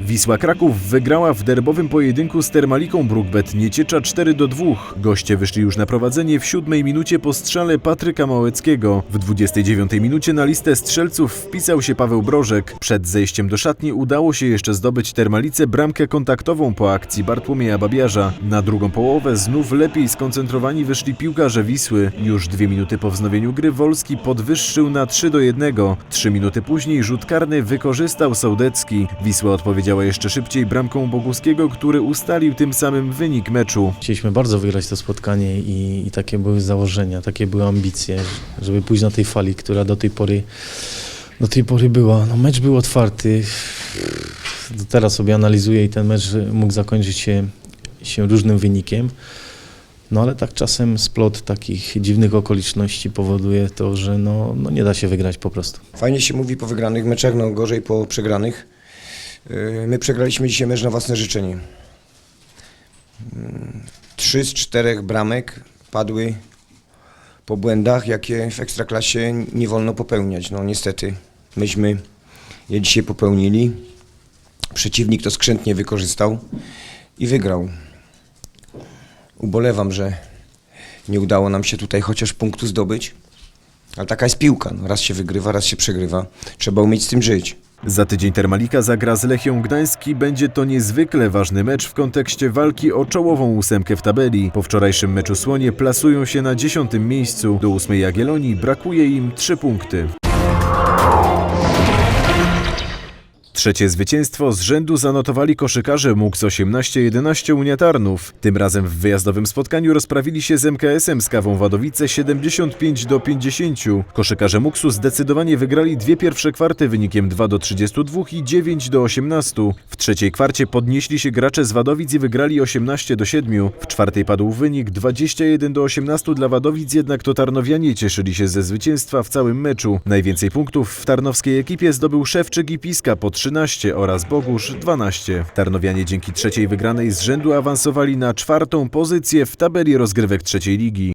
Wisła Kraków wygrała w derbowym pojedynku z Termaliką Brookbet Nieciecza 4 do 2. Goście wyszli już na prowadzenie w siódmej minucie po strzale Patryka Małeckiego. W 29 minucie na listę strzelców wpisał się Paweł Brożek. Przed zejściem do szatni udało się jeszcze zdobyć Termalice bramkę kontaktową po akcji Bartłomieja Babiarza. Na drugą połowę znów lepiej skoncentrowani wyszli piłkarze Wisły. Już dwie minuty po wznowieniu gry Wolski podwyższył na 3 do 1. Trzy minuty później rzut karny wykorzystał Sołdecki. Wisła odpowiedziała jeszcze szybciej bramką Boguskiego, który ustalił tym samym wynik meczu. Chcieliśmy bardzo wygrać to spotkanie i, i takie były założenia, takie były ambicje, żeby pójść na tej fali, która do tej pory, do tej pory była. No, mecz był otwarty. Teraz sobie analizuję i ten mecz mógł zakończyć się, się różnym wynikiem. No ale tak czasem splot takich dziwnych okoliczności powoduje to, że no, no nie da się wygrać po prostu. Fajnie się mówi po wygranych meczach, no gorzej po przegranych. Yy, My przegraliśmy dzisiaj mecz na własne życzenie. Yy, Trzy z czterech bramek padły po błędach, jakie w Ekstraklasie nie wolno popełniać. No niestety, myśmy je dzisiaj popełnili. Przeciwnik to skrzętnie wykorzystał i wygrał. Ubolewam, że nie udało nam się tutaj chociaż punktu zdobyć. Ale taka jest piłka. No, raz się wygrywa, raz się przegrywa. Trzeba umieć z tym żyć. Za tydzień Termalika zagra z Lechią Gdański. Będzie to niezwykle ważny mecz w kontekście walki o czołową ósemkę w tabeli. Po wczorajszym meczu Słonie plasują się na dziesiątym miejscu. Do ósmej Jagiellonii brakuje im trzy punkty. Trzecie zwycięstwo z rzędu zanotowali koszykarze MUKS 18-11 Unia Tarnów. Tym razem w wyjazdowym spotkaniu rozprawili się z MKS-em z Kawą Wadowice 75 do 50. Koszykarze MUKS-u zdecydowanie wygrali dwie pierwsze kwarty wynikiem 2 do 32 i 9 do 18. W trzeciej kwarcie podnieśli się gracze z Wadowic i wygrali 18 do 7. W czwartej padł wynik 21 do 18 dla Wadowic, jednak to Tarnowianie cieszyli się ze zwycięstwa w całym meczu. Najwięcej punktów w tarnowskiej ekipie zdobył Szewczyk i Piska po 13 oraz Bogusz 12. Tarnowianie dzięki trzeciej wygranej z rzędu awansowali na czwartą pozycję w tabeli rozgrywek trzeciej ligi.